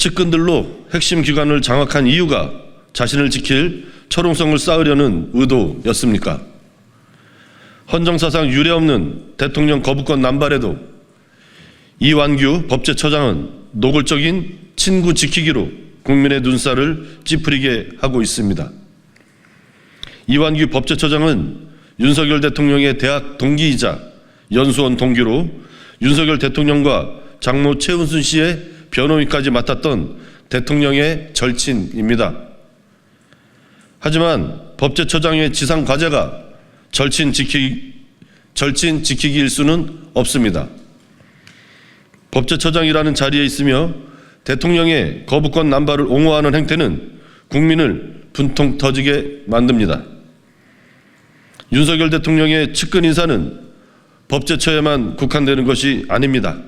측근들로 핵심 기관을 장악한 이유가 자신을 지킬 철옹성을 쌓으려는 의도였습니까? 헌정사상 유례없는 대통령 거부권 남발에도 이완규 법제처장은 노골적인 친구 지키기로 국민의 눈살을 찌푸리게 하고 있습니다. 이완규 법제처장은 윤석열 대통령의 대학 동기이자 연수원 동기로 윤석열 대통령과 장모 최은순 씨의 변호인까지 맡았던 대통령의 절친입니다. 하지만 법제처장의 지상 과제가 절친 지키 절친 지키기일 수는 없습니다. 법제처장이라는 자리에 있으며 대통령의 거부권 남발을 옹호하는 행태는 국민을 분통 터지게 만듭니다. 윤석열 대통령의 측근 인사는 법제처에만 국한되는 것이 아닙니다.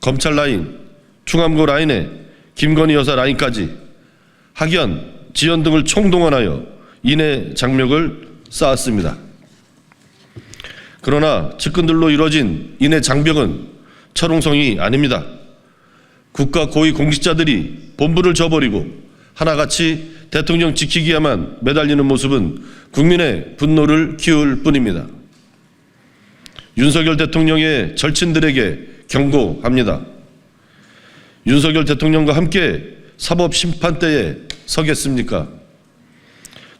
검찰 라인, 충암고 라인에 김건희 여사 라인까지 학연, 지연 등을 총동원하여 인해 장벽을 쌓았습니다. 그러나 측근들로 이뤄진 인해 장벽은 철옹성이 아닙니다. 국가 고위 공직자들이 본부를 저버리고 하나같이 대통령 지키기에만 매달리는 모습은 국민의 분노를 키울 뿐입니다. 윤석열 대통령의 절친들에게 경고합니다. 윤석열 대통령과 함께 사법 심판대에 서겠습니까?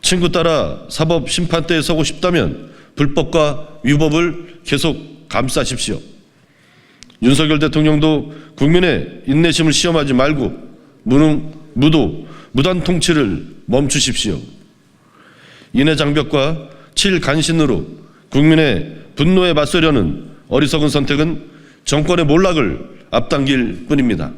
친구 따라 사법 심판대에 서고 싶다면 불법과 위법을 계속 감싸십시오. 윤석열 대통령도 국민의 인내심을 시험하지 말고 무능, 무도, 무단 통치를 멈추십시오. 인해 장벽과 칠 간신으로 국민의 분노에 맞서려는 어리석은 선택은 정권의 몰락을 앞당길 뿐입니다.